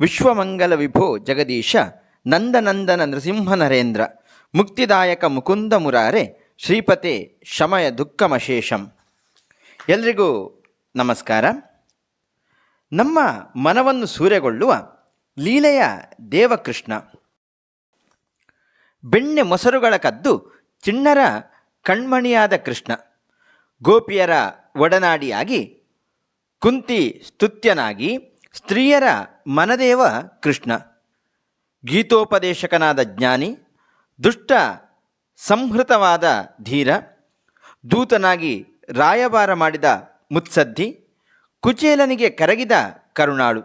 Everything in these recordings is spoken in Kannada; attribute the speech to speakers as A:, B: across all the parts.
A: ವಿಶ್ವಮಂಗಲ ವಿಭೋ ಜಗದೀಶ, ನಂದನಂದನ ನೃಸಿಂಹ ನರೇಂದ್ರ, ಮುಕ್ತಿದಾಯಕ ಮುಕುಂದ ಮುರಾರೆ, ಶ್ರೀಪತೆ ಶಮಯ ದುಃಖಮಶೇಷಂ ಎಲ್ರಿಗೂ ನಮಸ್ಕಾರ. ನಮ್ಮ ಮನವನ್ನು ಸೂರೆಗೊಳ್ಳುವ ಲೀಲೆಯ ದೇವಕೃಷ್ಣ. ಬೆಣ್ಣೆ ಮೊಸರುಗಳ ಕದ್ದು ಚಿಣ್ಣರ ಕಣ್ಮಣಿಯಾದ ಕೃಷ್ಣ. ಗೋಪಿಯರ ಒಡನಾಡಿಯಾಗಿ ಕುಂತಿ ಸ್ತುತ್ಯನಾಗಿ ಸ್ತ್ರೀಯರ ಮನದೇವ ಕೃಷ್ಣ. ಗೀತೋಪದೇಶಕನಾದ ಜ್ಞಾನಿ, ದುಷ್ಟ ಸಂಹೃತವಾದ ಧೀರ, ದೂತನಾಗಿ ರಾಯಭಾರ ಮಾಡಿದ ಮುತ್ಸದ್ದಿ, ಕುಚೇಲನಿಗೆ ಕರಗಿದ ಕರುಣಾಳು,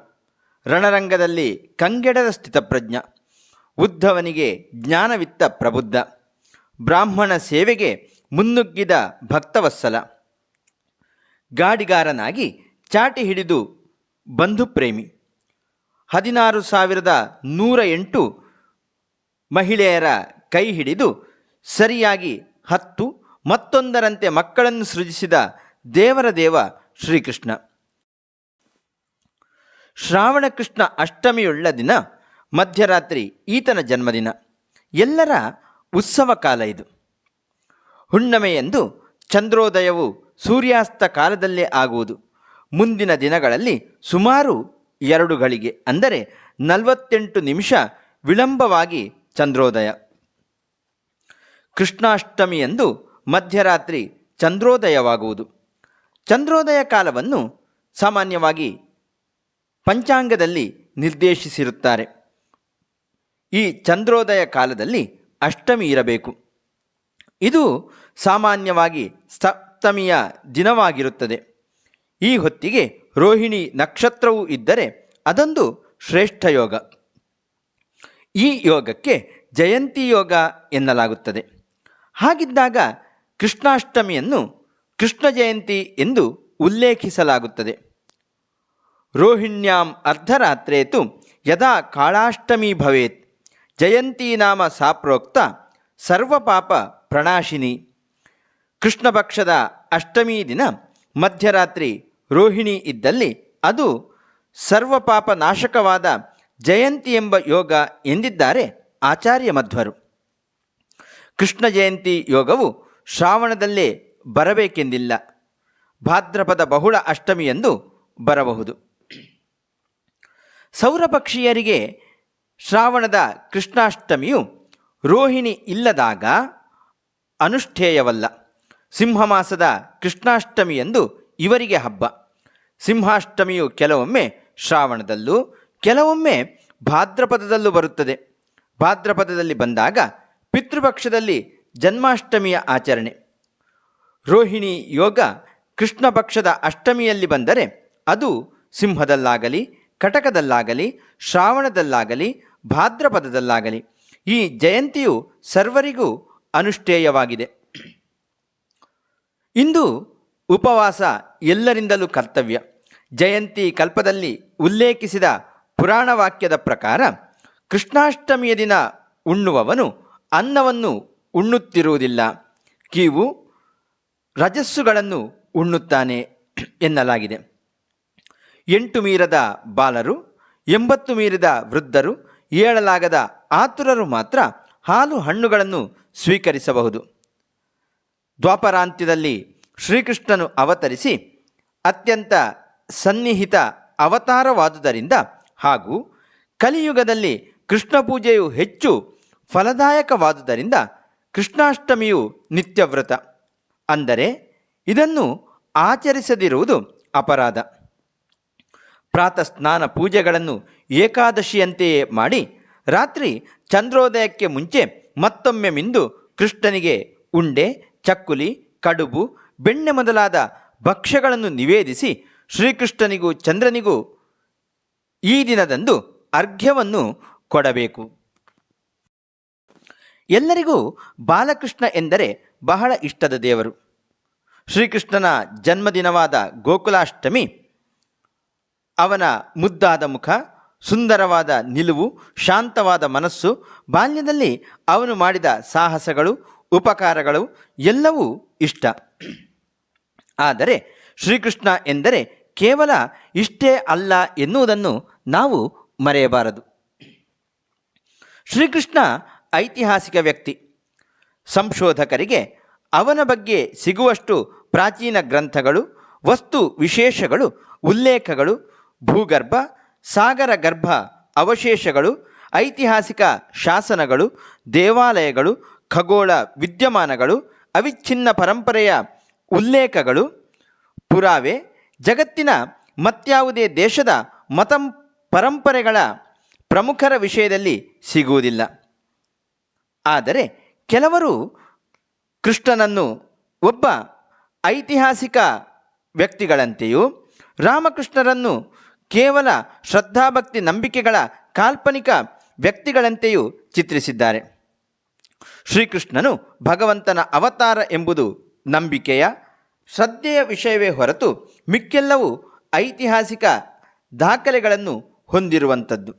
A: ರಣರಂಗದಲ್ಲಿ ಕಂಗೆಡದ ಸ್ಥಿತಪ್ರಜ್ಞ, ಉದ್ಧವನಿಗೆ ಜ್ಞಾನವಿತ್ತ ಪ್ರಬುದ್ಧ, ಬ್ರಾಹ್ಮಣ ಸೇವೆಗೆ ಮುನ್ನುಗ್ಗಿದ ಭಕ್ತವತ್ಸಲ. ಗಾಡಿಗಾರನಾಗಿ ಚಾಟಿ ಹಿಡಿದು ಬಂಧುಪ್ರೇಮಿ ಹದಿನಾರು ಸಾವಿರದ ನೂರ ಎಂಟು ಮಹಿಳೆಯರ ಕೈ ಹಿಡಿದು ಸರಿಯಾಗಿ ಹತ್ತು, ಮತ್ತೊಂದರಂತೆ ಮಕ್ಕಳನ್ನು ಸೃಜಿಸಿದ ದೇವರ ದೇವ ಶ್ರೀಕೃಷ್ಣ. ಶ್ರಾವಣ ಕೃಷ್ಣ ಅಷ್ಟಮಿಯುಳ್ಳ ದಿನ, ಮಧ್ಯರಾತ್ರಿ ಈತನ ಜನ್ಮದಿನ. ಎಲ್ಲರ ಉತ್ಸವ ಕಾಲ ಇದು. ಹುಣ್ಣಮೆಯೆಂದು ಚಂದ್ರೋದಯವು ಸೂರ್ಯಾಸ್ತ ಕಾಲದಲ್ಲೇ ಆಗುವುದು. ಮುಂದಿನ ದಿನಗಳಲ್ಲಿ ಸುಮಾರು ಎರಡು ಗಳಿಗೆ ಅಂದರೆ ನಲವತ್ತೆಂಟು ನಿಮಿಷ ವಿಳಂಬವಾಗಿ ಚಂದ್ರೋದಯ. ಕೃಷ್ಣಾಷ್ಟಮಿಯಂದು ಮಧ್ಯರಾತ್ರಿ ಚಂದ್ರೋದಯವಾಗುವುದು. ಚಂದ್ರೋದಯ ಕಾಲವನ್ನು ಸಾಮಾನ್ಯವಾಗಿ ಪಂಚಾಂಗದಲ್ಲಿ ನಿರ್ದೇಶಿಸಿರುತ್ತಾರೆ. ಈ ಚಂದ್ರೋದಯ ಕಾಲದಲ್ಲಿ ಅಷ್ಟಮಿ ಇರಬೇಕು. ಇದು ಸಾಮಾನ್ಯವಾಗಿ ಸಪ್ತಮಿಯ ದಿನವಾಗಿರುತ್ತದೆ. ಈ ಹೊತ್ತಿಗೆ ರೋಹಿಣಿ ನಕ್ಷತ್ರವೂ ಇದ್ದರೆ ಅದೊಂದು ಶ್ರೇಷ್ಠ ಯೋಗ. ಈ ಯೋಗಕ್ಕೆ ಜಯಂತಿ ಯೋಗ ಎನ್ನಲಾಗುತ್ತದೆ. ಹಾಗಿದ್ದಾಗ ಕೃಷ್ಣಾಷ್ಟಮಿಯನ್ನು ಕೃಷ್ಣ ಜಯಂತಿ ಎಂದು ಉಲ್ಲೇಖಿಸಲಾಗುತ್ತದೆ. ರೋಹಿಣ್ಯಾಂ ಅರ್ಧರಾತ್ರೇತು ಯದಾ ಕಾಳಾಷ್ಟಮಿ ಭವೇತ್, ಜಯಂತಿ ನಾಮ ಸಾಪ್ರೋಕ್ತ ಸರ್ವಪಾಪ ಪ್ರಣಾಶಿನಿ. ಕೃಷ್ಣಪಕ್ಷದ ಅಷ್ಟಮಿ ದಿನ ಮಧ್ಯರಾತ್ರಿ ರೋಹಿಣಿ ಇದ್ದಲ್ಲಿ ಅದು ಸರ್ವಪಾಪ ನಾಶಕವಾದ ಜಯಂತಿ ಎಂಬ ಯೋಗ ಎಂದಿದ್ದಾರೆ ಆಚಾರ್ಯ ಮಧ್ವರು. ಕೃಷ್ಣ ಜಯಂತಿ ಯೋಗವು ಶ್ರಾವಣದಲ್ಲೇ ಬರಬೇಕೆಂದಿಲ್ಲ. ಭಾದ್ರಪದ ಬಹುಳ ಅಷ್ಟಮಿಯಂದು ಬರಬಹುದು. ಸೌರಪಕ್ಷೀಯರಿಗೆ ಶ್ರಾವಣದ ಕೃಷ್ಣಾಷ್ಟಮಿಯು ರೋಹಿಣಿ ಇಲ್ಲದಾಗ ಅನುಷ್ಠೇಯವಲ್ಲ. ಸಿಂಹಮಾಸದ ಕೃಷ್ಣಾಷ್ಟಮಿಯಂದು ಇವರಿಗೆ ಹಬ್ಬ. ಸಿಂಹಾಷ್ಟಮಿಯು ಕೆಲವೊಮ್ಮೆ ಶ್ರಾವಣದಲ್ಲೂ, ಕೆಲವೊಮ್ಮೆ ಭಾದ್ರಪದದಲ್ಲೂ ಬರುತ್ತದೆ. ಭಾದ್ರಪದದಲ್ಲಿ ಬಂದಾಗ ಪಿತೃಪಕ್ಷದಲ್ಲಿ ಜನ್ಮಾಷ್ಟಮಿಯ ಆಚರಣೆ. ರೋಹಿಣಿ ಯೋಗ ಕೃಷ್ಣ ಪಕ್ಷದ ಅಷ್ಟಮಿಯಲ್ಲಿ ಬಂದರೆ ಅದು ಸಿಂಹದಲ್ಲಾಗಲಿ, ಕಟಕದಲ್ಲಾಗಲಿ, ಶ್ರಾವಣದಲ್ಲಾಗಲಿ, ಭಾದ್ರಪದದಲ್ಲಾಗಲಿ. ಈ ಜಯಂತಿಯು ಸರ್ವರಿಗೂ ಅನುಷ್ಠೇಯವಾಗಿದೆ. ಇಂದು ಉಪವಾಸ ಎಲ್ಲರಿಂದಲೂ ಕರ್ತವ್ಯ. ಜಯಂತಿ ಕಲ್ಪದಲ್ಲಿ ಉಲ್ಲೇಖಿಸಿದ ಪುರಾಣ ವಾಕ್ಯದ ಪ್ರಕಾರ, ಕೃಷ್ಣಾಷ್ಟಮಿಯ ದಿನ ಉಣ್ಣುವವನು ಅನ್ನವನ್ನು ಉಣ್ಣುತ್ತಿರುವುದಿಲ್ಲ. ಕೀವು ರಜಸ್ಸುಗಳನ್ನು ಉಣ್ಣುತ್ತಾನೆ ಎನ್ನಲಾಗಿದೆ. ಎಂಟು ಮೀರದ ಬಾಲರು, ಎಂಬತ್ತು ಮೀರಿದ ವೃದ್ಧರು, ಏಳಲಾಗದ ಆತುರರು ಮಾತ್ರ ಹಾಲು ಹಣ್ಣುಗಳನ್ನು ಸ್ವೀಕರಿಸಬಹುದು. ದ್ವಾಪರಾಂತ್ಯದಲ್ಲಿ ಶ್ರೀಕೃಷ್ಣನು ಅವತರಿಸಿ ಅತ್ಯಂತ ಸನ್ನಿಹಿತ ಅವತಾರವಾದುದರಿಂದ ಹಾಗೂ ಕಲಿಯುಗದಲ್ಲಿ ಕೃಷ್ಣ ಪೂಜೆಯು ಹೆಚ್ಚು ಫಲದಾಯಕವಾದುದರಿಂದ ಕೃಷ್ಣಾಷ್ಟಮಿಯು ನಿತ್ಯವ್ರತ ಅಂದರೆ ಇದನ್ನು ಆಚರಿಸದಿರುವುದು ಅಪರಾಧ. ಪ್ರಾತಃ ಸ್ನಾನ ಪೂಜೆಗಳನ್ನು ಏಕಾದಶಿಯಂತೆಯೇ ಮಾಡಿ ರಾತ್ರಿ ಚಂದ್ರೋದಯಕ್ಕೆ ಮುಂಚೆ ಮತ್ತೊಮ್ಮೆ ಮಿಂದು ಕೃಷ್ಣನಿಗೆ ಉಂಡೆ, ಚಕ್ಕುಲಿ, ಕಡುಬು ಬೆಣ್ಣೆ ಮೊದಲಾದ ಭಕ್ಷ್ಯಗಳನ್ನು ನಿವೇದಿಸಿ ಶ್ರೀಕೃಷ್ಣನಿಗೂ ಚಂದ್ರನಿಗೂ ಈ ದಿನದಂದು ಅರ್ಘ್ಯವನ್ನು ಕೊಡಬೇಕು. ಎಲ್ಲರಿಗೂ ಬಾಲಕೃಷ್ಣ ಎಂದರೆ ಬಹಳ ಇಷ್ಟದ ದೇವರು. ಶ್ರೀಕೃಷ್ಣನ ಜನ್ಮದಿನವಾದ ಗೋಕುಲಾಷ್ಟಮಿ, ಅವನ ಮುದ್ದಾದ ಮುಖ, ಸುಂದರವಾದ ನಿಲುವು, ಶಾಂತವಾದ ಮನಸ್ಸು, ಬಾಲ್ಯದಲ್ಲಿ ಅವನು ಮಾಡಿದ ಸಾಹಸಗಳು, ಉಪಕಾರಗಳು ಎಲ್ಲವೂ ಇಷ್ಟ. ಆದರೆ ಶ್ರೀಕೃಷ್ಣ ಎಂದರೆ ಕೇವಲ ಇಷ್ಟೇ ಅಲ್ಲ ಎನ್ನುವುದನ್ನು ನಾವು ಮರೆಯಬಾರದು. ಶ್ರೀಕೃಷ್ಣ ಐತಿಹಾಸಿಕ ವ್ಯಕ್ತಿ. ಸಂಶೋಧಕರಿಗೆ ಅವನ ಬಗ್ಗೆ ಸಿಗುವಷ್ಟು ಪ್ರಾಚೀನ ಗ್ರಂಥಗಳು, ವಸ್ತು ವಿಶೇಷಗಳು, ಉಲ್ಲೇಖಗಳು, ಭೂಗರ್ಭ, ಸಾಗರ ಗರ್ಭ ಅವಶೇಷಗಳು, ಐತಿಹಾಸಿಕ ಶಾಸನಗಳು, ದೇವಾಲಯಗಳು, ಖಗೋಳ ವಿದ್ಯಮಾನಗಳು, ಅವಿಚ್ಛಿನ್ನ ಪರಂಪರೆಯ ಉಲ್ಲೇಖಗಳು, ಪುರಾವೆ, ಜಗತ್ತಿನ ಮತ್ಯಾವುದೇ ದೇಶದ ಮತ ಪರಂಪರೆಗಳ ಪ್ರಮುಖರ ವಿಷಯದಲ್ಲಿ ಸಿಗುವುದಿಲ್ಲ. ಆದರೆ ಕೆಲವರು ಕೃಷ್ಣನನ್ನು ಒಬ್ಬ ಐತಿಹಾಸಿಕ ವ್ಯಕ್ತಿಗಳಂತೆಯೂ, ರಾಮಕೃಷ್ಣರನ್ನು ಕೇವಲ ಶ್ರದ್ಧಾಭಕ್ತಿ ನಂಬಿಕೆಗಳ ಕಾಲ್ಪನಿಕ ವ್ಯಕ್ತಿಗಳಂತೆಯೂ ಚಿತ್ರಿಸಿದ್ದಾರೆ. ಶ್ರೀಕೃಷ್ಣನು ಭಗವಂತನ ಅವತಾರ ಎಂಬುದು ನಂಬಿಕೆಯ ಶ್ರದ್ಧೆಯ ವಿಷಯವೇ ಹೊರತು ಮಿಕ್ಕೆಲ್ಲವೂ ಐತಿಹಾಸಿಕ ದಾಖಲೆಗಳನ್ನು ಹೊಂದಿರುವಂಥದ್ದು.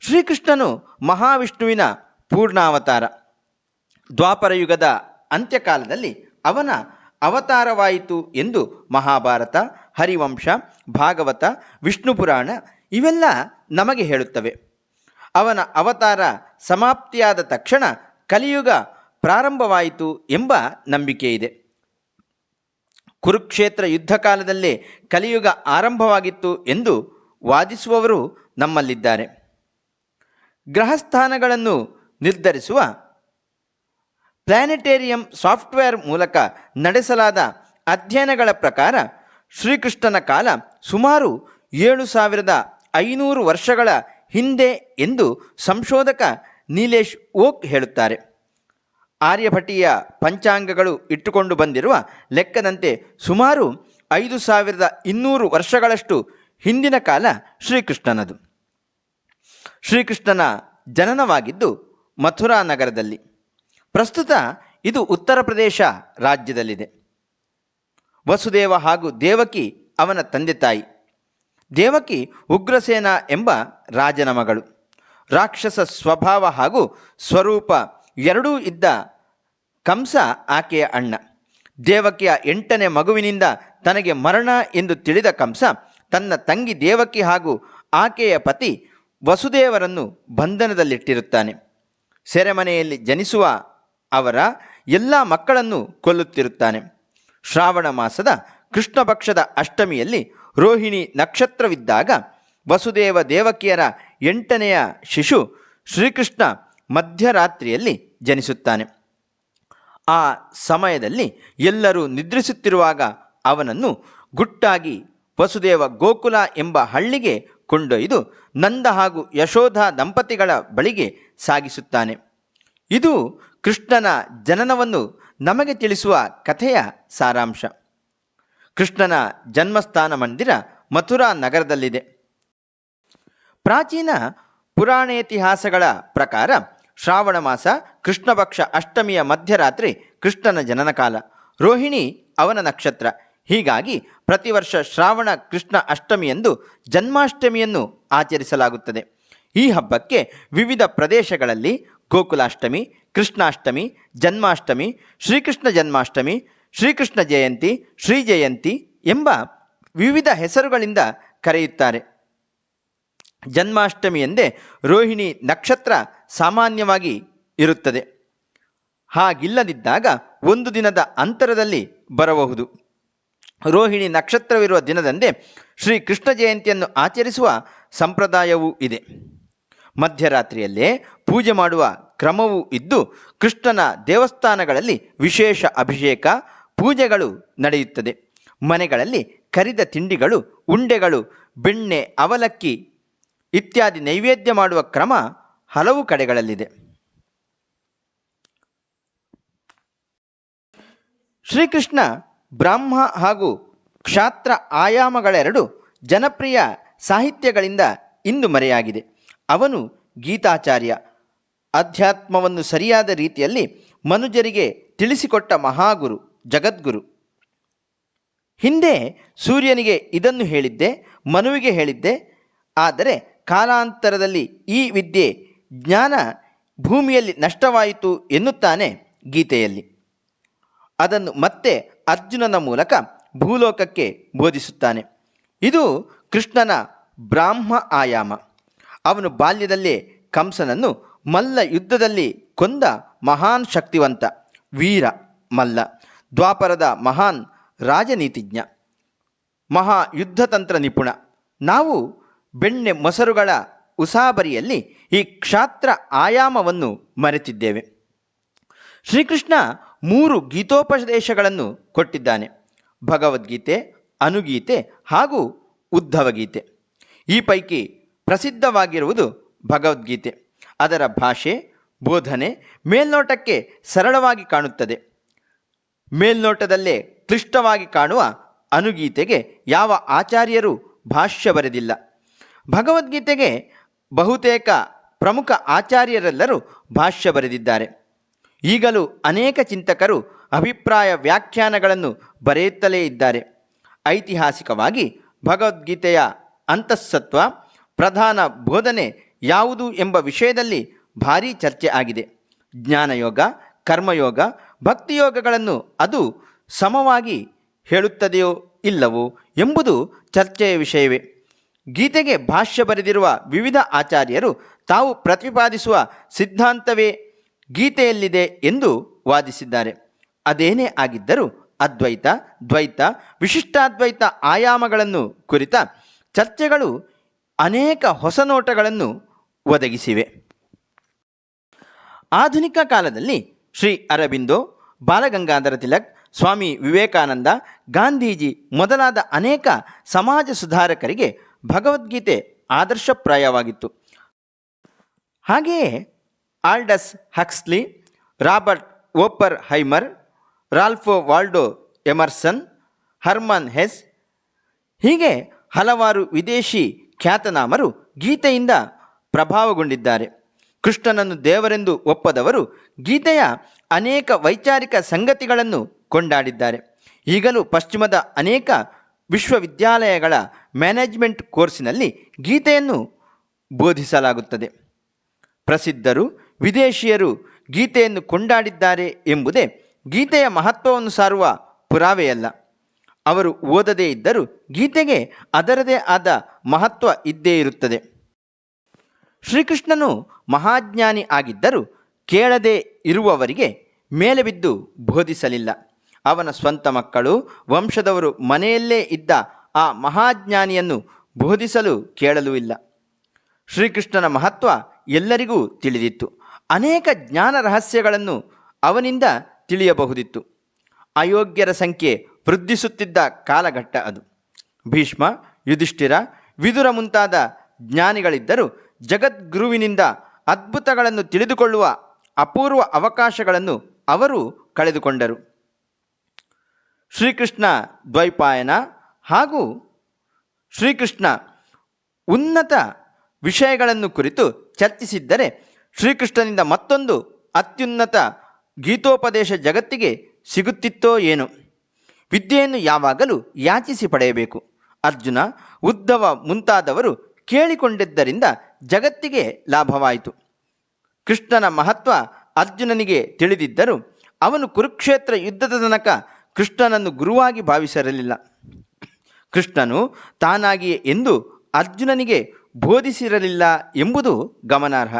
A: ಶ್ರೀಕೃಷ್ಣನು ಮಹಾವಿಷ್ಣುವಿನ ಪೂರ್ಣಾವತಾರ. ದ್ವಾಪರಯುಗದ ಅಂತ್ಯಕಾಲದಲ್ಲಿ ಅವನ ಅವತಾರವಾಯಿತು ಎಂದು ಮಹಾಭಾರತ, ಹರಿವಂಶ, ಭಾಗವತ, ವಿಷ್ಣು ಪುರಾಣ ಇವೆಲ್ಲ ನಮಗೆ ಹೇಳುತ್ತವೆ. ಅವನ ಅವತಾರ ಸಮಾಪ್ತಿಯಾದ ತಕ್ಷಣ ಕಲಿಯುಗ ಪ್ರಾರಂಭವಾಯಿತು ಎಂಬ ನಂಬಿಕೆ ಇದೆ. ಕುರುಕ್ಷೇತ್ರ ಯುದ್ಧ ಕಾಲದಲ್ಲೇ ಕಲಿಯುಗ ಆರಂಭವಾಗಿತ್ತು ಎಂದು ವಾದಿಸುವವರು ನಮ್ಮಲ್ಲಿದ್ದಾರೆ. ಗ್ರಹಸ್ಥಾನಗಳನ್ನು ನಿರ್ಧರಿಸುವ ಪ್ಲಾನೆಟೇರಿಯಂ ಸಾಫ್ಟ್ವೇರ್ ಮೂಲಕ ನಡೆಸಲಾದ ಅಧ್ಯಯನಗಳ ಪ್ರಕಾರ ಶ್ರೀಕೃಷ್ಣನ ಕಾಲ ಸುಮಾರು ಏಳು ಸಾವಿರದ ಐನೂರು ವರ್ಷಗಳ ಹಿಂದೆ ಎಂದು ಸಂಶೋಧಕ ನೀಲೇಶ್ ಓಕ್ ಹೇಳುತ್ತಾರೆ. ಆರ್ಯಭಟೀಯ ಪಂಚಾಂಗಗಳು ಇಟ್ಟುಕೊಂಡು ಬಂದಿರುವ ಲೆಕ್ಕದಂತೆ ಸುಮಾರು ಐದು ಸಾವಿರದ ಇನ್ನೂರು ವರ್ಷಗಳಷ್ಟು ಹಿಂದಿನ ಕಾಲ ಶ್ರೀಕೃಷ್ಣನದು. ಶ್ರೀಕೃಷ್ಣನ ಜನನವಾಗಿದ್ದು ಮಥುರಾ ನಗರದಲ್ಲಿ. ಪ್ರಸ್ತುತ ಇದು ಉತ್ತರ ಪ್ರದೇಶ ರಾಜ್ಯದಲ್ಲಿದೆ. ವಸುದೇವ ಹಾಗೂ ದೇವಕಿ ಅವನ ತಂದೆ ತಾಯಿ. ದೇವಕಿ ಉಗ್ರಸೇನ ಎಂಬ ರಾಜನ ಮಗಳು. ರಾಕ್ಷಸ ಸ್ವಭಾವ ಹಾಗೂ ಸ್ವರೂಪ ಎರಡೂ ಇದ್ದ ಕಂಸ ಆಕೆಯ ಅಣ್ಣ. ದೇವಕಿಯ ಎಂಟನೇ ಮಗುವಿನಿಂದ ತನಗೆ ಮರಣ ಎಂದು ತಿಳಿದ ಕಂಸ ತನ್ನ ತಂಗಿ ದೇವಕಿ ಹಾಗೂ ಆಕೆಯ ಪತಿ ವಸುದೇವರನ್ನು ಬಂಧನದಲ್ಲಿಟ್ಟಿರುತ್ತಾನೆ. ಸೆರೆಮನೆಯಲ್ಲಿ ಜನಿಸುವ ಅವರ ಎಲ್ಲ ಮಕ್ಕಳನ್ನು ಕೊಲ್ಲುತ್ತಿರುತ್ತಾನೆ. ಶ್ರಾವಣ ಮಾಸದ ಕೃಷ್ಣ ಪಕ್ಷದ ಅಷ್ಟಮಿಯಲ್ಲಿ ರೋಹಿಣಿ ನಕ್ಷತ್ರವಿದ್ದಾಗ ವಸುದೇವ ದೇವಕಿಯರ ಎಂಟನೆಯ ಶಿಶು ಶ್ರೀಕೃಷ್ಣ ಮಧ್ಯರಾತ್ರಿಯಲ್ಲಿ ಜನಿಸುತ್ತಾನೆ. ಆ ಸಮಯದಲ್ಲಿ ಎಲ್ಲರೂ ನಿದ್ರಿಸುತ್ತಿರುವಾಗ ಅವನನ್ನು ಗುಟ್ಟಾಗಿ ವಸುದೇವ ಗೋಕುಲ ಎಂಬ ಹಳ್ಳಿಗೆ ಕೊಂಡೊಯ್ದು ನಂದ ಹಾಗೂ ಯಶೋಧ ದಂಪತಿಗಳ ಬಳಿಗೆ ಸಾಗಿಸುತ್ತಾನೆ. ಇದು ಕೃಷ್ಣನ ಜನನವನ್ನು ನಮಗೆ ತಿಳಿಸುವ ಕಥೆಯ ಸಾರಾಂಶ. ಕೃಷ್ಣನ ಜನ್ಮಸ್ಥಾನ ಮಂದಿರ ಮಥುರಾ ನಗರದಲ್ಲಿದೆ. ಪ್ರಾಚೀನ ಪುರಾಣೇತಿಹಾಸಗಳ ಪ್ರಕಾರ ಶ್ರಾವಣ ಮಾಸ, ಕೃಷ್ಣಪಕ್ಷ ಅಷ್ಟಮಿಯ ಮಧ್ಯರಾತ್ರಿ, ಕೃಷ್ಣನ ಜನನಕಾಲ ರೋಹಿಣಿ ಅವನ ನಕ್ಷತ್ರ. ಹೀಗಾಗಿ ಪ್ರತಿ ವರ್ಷ ಶ್ರಾವಣ, ಕೃಷ್ಣ ಅಷ್ಟಮಿಯಂದು ಜನ್ಮಾಷ್ಟಮಿಯನ್ನು ಆಚರಿಸಲಾಗುತ್ತದೆ. ಈ ಹಬ್ಬಕ್ಕೆ ವಿವಿಧ ಪ್ರದೇಶಗಳಲ್ಲಿ ಗೋಕುಲಾಷ್ಟಮಿ, ಕೃಷ್ಣಾಷ್ಟಮಿ, ಜನ್ಮಾಷ್ಟಮಿ, ಶ್ರೀಕೃಷ್ಣ ಜನ್ಮಾಷ್ಟಮಿ, ಶ್ರೀಕೃಷ್ಣ ಜಯಂತಿ, ಶ್ರೀ ಜಯಂತಿ ಎಂಬ ವಿವಿಧ ಹೆಸರುಗಳಿಂದ ಕರೆಯುತ್ತಾರೆ. ಜನ್ಮಾಷ್ಟಮಿ ಎಂದೇ ರೋಹಿಣಿ ನಕ್ಷತ್ರ ಸಾಮಾನ್ಯವಾಗಿ ಇರುತ್ತದೆ. ಹಾಗಿಲ್ಲದಿದ್ದಾಗ ಒಂದು ದಿನದ ಅಂತರದಲ್ಲಿ ಬರಬಹುದು. ರೋಹಿಣಿ ನಕ್ಷತ್ರವಿರುವ ದಿನದಂದೇ ಶ್ರೀ ಕೃಷ್ಣ ಜಯಂತಿಯನ್ನು ಆಚರಿಸುವ ಸಂಪ್ರದಾಯವೂ ಇದೆ. ಮಧ್ಯರಾತ್ರಿಯಲ್ಲೇ ಪೂಜೆ ಮಾಡುವ ಕ್ರಮವೂ ಇದ್ದು ಕೃಷ್ಣನ ದೇವಸ್ಥಾನಗಳಲ್ಲಿ ವಿಶೇಷ ಅಭಿಷೇಕ, ಪೂಜೆಗಳು ನಡೆಯುತ್ತದೆ. ಮನೆಗಳಲ್ಲಿ ಕರಿದ ತಿಂಡಿಗಳು, ಉಂಡೆಗಳು, ಬೆಣ್ಣೆ, ಅವಲಕ್ಕಿ ಇತ್ಯಾದಿ ನೈವೇದ್ಯ ಮಾಡುವ ಕ್ರಮ ಹಲವು ಕಡೆಗಳಲ್ಲಿದೆ. ಶ್ರೀಕೃಷ್ಣ ಬ್ರಾಹ್ಮ ಹಾಗೂ ಕ್ಷಾತ್ರ ಆಯಾಮಗಳೆರಡು ಜನಪ್ರಿಯ ಸಾಹಿತ್ಯಗಳಿಂದ ಇಂದು ಮರೆಯಾಗಿದೆ. ಅವನು ಗೀತಾಚಾರ್ಯ. ಅಧ್ಯಾತ್ಮವನ್ನು ಸರಿಯಾದ ರೀತಿಯಲ್ಲಿ ಮನುಜರಿಗೆ ತಿಳಿಸಿಕೊಟ್ಟ ಮಹಾಗುರು, ಜಗದ್ಗುರು. ಹಿಂದೆ ಸೂರ್ಯನಿಗೆ ಇದನ್ನು ಹೇಳಿದ್ದೆ, ಮನುವಿಗೆ ಹೇಳಿದ್ದೆ, ಆದರೆ ಕಾಲಾಂತರದಲ್ಲಿ ಈ ವಿದ್ಯೆ ಜ್ಞಾನ ಭೂಮಿಯಲ್ಲಿ ನಷ್ಟವಾಯಿತು ಎನ್ನುತ್ತಾನೆ ಗೀತೆಯಲ್ಲಿ. ಅದನ್ನು ಮತ್ತೆ ಅರ್ಜುನನ ಮೂಲಕ ಭೂಲೋಕಕ್ಕೆ ಬೋಧಿಸುತ್ತಾನೆ. ಇದು ಕೃಷ್ಣನ ಬ್ರಾಹ್ಮ ಆಯಾಮ. ಅವನು ಬಾಲ್ಯದಲ್ಲೇ ಕಂಸನನ್ನು ಮಲ್ಲ ಯುದ್ಧದಲ್ಲಿ ಕೊಂದ ಮಹಾನ್ ಶಕ್ತಿವಂತ ವೀರ ಮಲ್ಲ, ದ್ವಾಪರದ ಮಹಾನ್ ರಾಜನೀತಿಜ್ಞ, ಮಹಾ ಯುದ್ಧತಂತ್ರ ನಿಪುಣ. ನಾವು ಬೆಣ್ಣೆ ಮೊಸರುಗಳ ಉಸಾಬರಿಯಲ್ಲಿ ಈ ಕ್ಷಾತ್ರ ಆಯಾಮವನ್ನು ಮರೆತಿದ್ದೇವೆ. ಶ್ರೀಕೃಷ್ಣ ಮೂರು ಗೀತೋಪದೇಶಗಳನ್ನು ಕೊಟ್ಟಿದ್ದಾನೆ. ಭಗವದ್ಗೀತೆ, ಅನುಗೀತೆ ಹಾಗೂ ಉದ್ಧವಗೀತೆ. ಈ ಪೈಕಿ ಪ್ರಸಿದ್ಧವಾಗಿರುವುದು ಭಗವದ್ಗೀತೆ. ಅದರ ಭಾಷೆ, ಬೋಧನೆ ಮೇಲ್ನೋಟಕ್ಕೆ ಸರಳವಾಗಿ ಕಾಣುತ್ತದೆ. ಮೇಲ್ನೋಟದಲ್ಲೇ ಕ್ಲಿಷ್ಟವಾಗಿ ಕಾಣುವ ಅನುಗೀತೆಗೆ ಯಾವ ಆಚಾರ್ಯರು ಭಾಷ್ಯ ಬರೆದಿಲ್ಲ. ಭಗವದ್ಗೀತೆಗೆ ಬಹುತೇಕ ಪ್ರಮುಖ ಆಚಾರ್ಯರೆಲ್ಲರೂ ಭಾಷ್ಯ ಬರೆದಿದ್ದಾರೆ. ಈಗಲೂ ಅನೇಕ ಚಿಂತಕರು ಅಭಿಪ್ರಾಯ ವ್ಯಾಖ್ಯಾನಗಳನ್ನು ಬರೆಯುತ್ತಲೇ ಇದ್ದಾರೆ. ಐತಿಹಾಸಿಕವಾಗಿ ಭಗವದ್ಗೀತೆಯ ಅಂತಃಸತ್ವ, ಪ್ರಧಾನ ಬೋಧನೆ ಯಾವುದು ಎಂಬ ವಿಷಯದಲ್ಲಿ ಭಾರೀ ಚರ್ಚೆ ಆಗಿದೆ. ಜ್ಞಾನಯೋಗ, ಕರ್ಮಯೋಗ, ಭಕ್ತಿಯೋಗಗಳನ್ನು ಅದು ಸಮವಾಗಿ ಹೇಳುತ್ತದೆಯೋ ಇಲ್ಲವೋ ಎಂಬುದು ಚರ್ಚೆಯ ವಿಷಯವೇ. ಗೀತೆಗೆ ಭಾಷ್ಯ ಬರೆದಿರುವ ವಿವಿಧ ಆಚಾರ್ಯರು ತಾವು ಪ್ರತಿಪಾದಿಸುವ ಸಿದ್ಧಾಂತವೇ ಗೀತೆಯಲ್ಲಿದೆ ಎಂದು ವಾದಿಸಿದ್ದಾರೆ. ಅದೇನೇ ಆಗಿದ್ದರೂ ಅದ್ವೈತ, ದ್ವೈತ, ವಿಶಿಷ್ಟಾದ್ವೈತ ಆಯಾಮಗಳನ್ನು ಕುರಿತ ಚರ್ಚೆಗಳು ಅನೇಕ ಹೊಸ ನೋಟಗಳನ್ನು ಒದಗಿಸಿವೆ. ಆಧುನಿಕ ಕಾಲದಲ್ಲಿ ಶ್ರೀ ಅರಬಿಂದೋ ಬಾಲಗಂಗಾಧರ ತಿಲಕ್, ಸ್ವಾಮಿ ವಿವೇಕಾನಂದ, ಗಾಂಧೀಜಿ ಮೊದಲಾದ ಅನೇಕ ಸಮಾಜ ಸುಧಾರಕರಿಗೆ ಭಗವದ್ಗೀತೆ ಆದರ್ಶಪ್ರಾಯವಾಗಿತ್ತು. ಹಾಗೆಯೇ Aldous Huxley, Robert Oppenheimer Ralph Waldo Emerson, Hermann Hesse, ಹೀಗೆ ಹಲವಾರು ವಿದೇಶಿ ಖ್ಯಾತನಾಮರು ಗೀತೆಯಿಂದ ಪ್ರಭಾವಗೊಂಡಿದ್ದಾರೆ. ಕೃಷ್ಣನನ್ನು ದೇವರೆಂದು ಒಪ್ಪದವರು ಗೀತೆಯ ಅನೇಕ ವೈಚಾರಿಕ ಸಂಗತಿಗಳನ್ನು ಕೊಂಡಾಡಿದ್ದಾರೆ. ಈಗಲೂ ಪಶ್ಚಿಮದ ಅನೇಕ ವಿಶ್ವವಿದ್ಯಾಲಯಗಳ ಮ್ಯಾನೇಜ್ಮೆಂಟ್ ಕೋರ್ಸಿನಲ್ಲಿ ಗೀತೆಯನ್ನು ಬೋಧಿಸಲಾಗುತ್ತದೆ. ಪ್ರಸಿದ್ಧರು, ವಿದೇಶಿಯರು ಗೀತೆಯನ್ನು ಕೊಂಡಾಡಿದ್ದಾರೆ ಎಂಬುದೇ ಗೀತೆಯ ಮಹತ್ವವನ್ನು ಸಾರುವ ಪುರಾವೆಯಲ್ಲ. ಅವರು ಓದದೇ ಇದ್ದರೂ ಗೀತೆಗೆ ಅದರದೇ ಆದ ಮಹತ್ವ ಇದ್ದೇ ಇರುತ್ತದೆ. ಶ್ರೀಕೃಷ್ಣನು ಮಹಾಜ್ಞಾನಿ ಆಗಿದ್ದರೂ ಕೇಳದೇ ಇರುವವರಿಗೆ ಮೇಲೆ ಬಿದ್ದು ಬೋಧಿಸಲಿಲ್ಲ. ಅವನ ಸ್ವಂತ ಮಕ್ಕಳು, ವಂಶದವರು ಮನೆಯಲ್ಲೇ ಇದ್ದ ಆ ಮಹಾಜ್ಞಾನಿಯನ್ನು ಬೋಧಿಸಲು ಕೇಳಲೂ ಇಲ್ಲ. ಶ್ರೀಕೃಷ್ಣನ ಮಹತ್ವ ಎಲ್ಲರಿಗೂ ತಿಳಿದಿತ್ತು. ಅನೇಕ ಜ್ಞಾನ ರಹಸ್ಯಗಳನ್ನು ಅವನಿಂದ ತಿಳಿಯಬಹುದಿತ್ತು. ಅಯೋಗ್ಯರ ಸಂಖ್ಯೆ ವೃದ್ಧಿಸುತ್ತಿದ್ದ ಕಾಲಘಟ್ಟ ಅದು. ಭೀಷ್ಮ, ಯುಧಿಷ್ಠಿರ, ವಿದುರ ಮುಂತಾದ ಜ್ಞಾನಿಗಳಿದ್ದರೂ ಜಗದ್ಗುರುವಿನಿಂದ ಅದ್ಭುತಗಳನ್ನು ತಿಳಿದುಕೊಳ್ಳುವ ಅಪೂರ್ವ ಅವಕಾಶಗಳನ್ನು ಅವರು ಕಳೆದುಕೊಂಡರು. ಶ್ರೀಕೃಷ್ಣ ದ್ವೈಪಾಯನ ಹಾಗೂ ಶ್ರೀಕೃಷ್ಣ ಉನ್ನತ ವಿಷಯಗಳನ್ನು ಕುರಿತು ಚರ್ಚಿಸಿದ್ದರೆ ಶ್ರೀಕೃಷ್ಣನಿಂದ ಮತ್ತೊಂದು ಅತ್ಯುನ್ನತ ಗೀತೋಪದೇಶ ಜಗತ್ತಿಗೆ ಸಿಗುತ್ತಿತ್ತೋ ಏನು. ವಿದ್ಯೆಯನ್ನು ಯಾವಾಗಲೂ ಯಾಚಿಸಿ ಪಡೆಯಬೇಕು. ಅರ್ಜುನ, ಉದ್ಧವ ಮುಂತಾದವರು ಕೇಳಿಕೊಂಡಿದ್ದರಿಂದ ಜಗತ್ತಿಗೆ ಲಾಭವಾಯಿತು. ಕೃಷ್ಣನ ಮಹತ್ವ ಅರ್ಜುನನಿಗೆ ತಿಳಿದಿದ್ದರೂ ಅವನು ಕುರುಕ್ಷೇತ್ರ ಯುದ್ಧದ ತನಕ ಕೃಷ್ಣನನ್ನು ಗುರುವಾಗಿ ಭಾವಿಸಿರಲಿಲ್ಲ. ಕೃಷ್ಣನು ತಾನಾಗಿಯೇ ಎಂದು ಅರ್ಜುನನಿಗೆ ಬೋಧಿಸಿರಲಿಲ್ಲ ಎಂಬುದು ಗಮನಾರ್ಹ.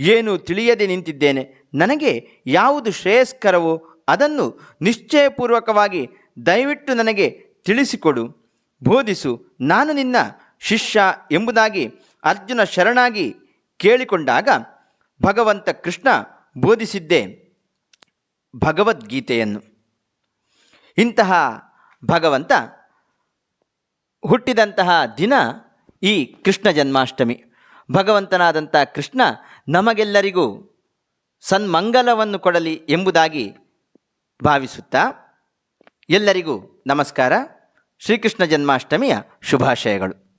A: ಏನು ತಿಳಿಯದೆ ನಿಂತಿದ್ದೇನೆ. ನನಗೆ ಯಾವುದು ಶ್ರೇಯಸ್ಕರವೋ ಅದನ್ನು ನಿಶ್ಚಯಪೂರ್ವಕವಾಗಿ ದಯವಿಟ್ಟು ನನಗೆ ತಿಳಿಸಿಕೊಡು. ಬೋಧಿಸು, ನಾನು ನಿನ್ನ ಶಿಷ್ಯ ಎಂಬುದಾಗಿ ಅರ್ಜುನ ಶರಣಾಗಿ ಕೇಳಿಕೊಂಡಾಗ ಭಗವಂತ ಕೃಷ್ಣ ಬೋಧಿಸಿದ್ದೆ ಭಗವದ್ಗೀತೆಯನ್ನು. ಇಂತಹ ಭಗವಂತ ಹುಟ್ಟಿದಂತಹ ದಿನ ಈ ಕೃಷ್ಣ ಜನ್ಮಾಷ್ಟಮಿ. ಭಗವಂತನಾದಂಥ ಕೃಷ್ಣ ನಮಗೆಲ್ಲರಿಗೂ ಸನ್ಮಂಗಲವನ್ನು ಕೊಡಲಿ ಎಂಬುದಾಗಿ ಭಾವಿಸುತ್ತಾ ಎಲ್ಲರಿಗೂ ನಮಸ್ಕಾರ. ಶ್ರೀಕೃಷ್ಣ ಜನ್ಮಾಷ್ಟಮಿಯ ಶುಭಾಶಯಗಳು.